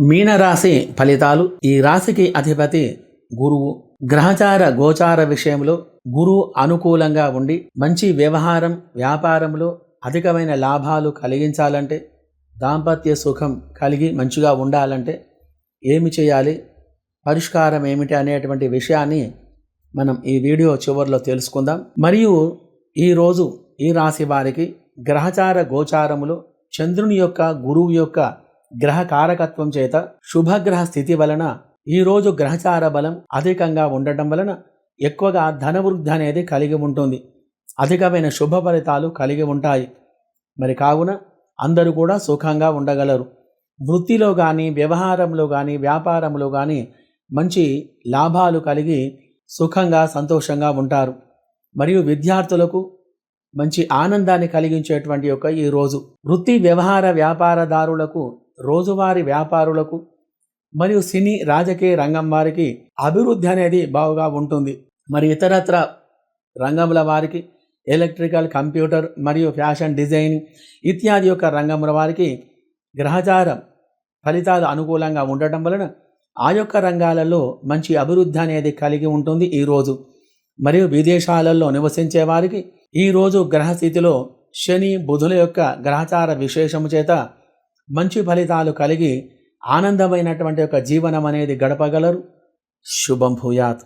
మీనరాశి ఫలితాలు ఈ రాశికి అధిపతి గురువు. గ్రహచార గోచార విషయంలో గురువు అనుకూలంగా ఉండి మంచి వ్యవహారం వ్యాపారంలో అధికమైన లాభాలు కలిగించాలంటే దాంపత్య సుఖం కలిగి మంచిగా ఉండాలంటే ఏమి చేయాలి? పరిష్కారం ఏమిటి అనేటువంటి విషయాన్ని మనం ఈ వీడియో చివరిలో తెలుసుకుందాం. మరియు ఈరోజు ఈ రాశి వారికి గ్రహచార గోచారములో చంద్రుని యొక్క గురువు యొక్క గ్రహ కారకత్వం చేత శుభగ్రహ స్థితి వలన ఈరోజు గ్రహచార బలం అధికంగా ఉండటం వలన ఎక్కువగా ధనవృద్ధి అనేది కలిగి ఉంటుంది. అధికమైన శుభ ఫలితాలు కలిగి ఉంటాయి. మరి కావున అందరూ కూడా సుఖంగా ఉండగలరు. వృత్తిలో కానీ వ్యవహారంలో కానీ వ్యాపారంలో కానీ మంచి లాభాలు కలిగి సుఖంగా సంతోషంగా ఉంటారు. మరియు విద్యార్థులకు మంచి ఆనందాన్ని కలిగించేటువంటి యొక్క ఈ రోజు. వృత్తి వ్యవహార వ్యాపారదారులకు రోజువారీ వ్యాపారులకు మరియు సినీ రాజకీయ రంగం వారికి అభివృద్ధి అనేది బాగుగా ఉంటుంది. మరి ఇతరత్ర రంగముల వారికి ఎలక్ట్రికల్ కంప్యూటర్ మరియు ఫ్యాషన్ డిజైన్ ఇత్యాది యొక్క రంగముల వారికి గ్రహచారం ఫలితాలు అనుకూలంగా ఉండటం వలన ఆ యొక్క రంగాలలో మంచి అభివృద్ధి అనేది కలిగి ఉంటుంది ఈరోజు మరియు విదేశాలలో నివసించే వారికి ఈరోజు గ్రహస్థితిలో శని బుధుల యొక్క గ్రహచార విశేషము చేత మంచి ఫలితాలు కలిగి ఆనందమైనటువంటి యొక్క జీవనం అనేది గడపగలరు. శుభం భూయాత్.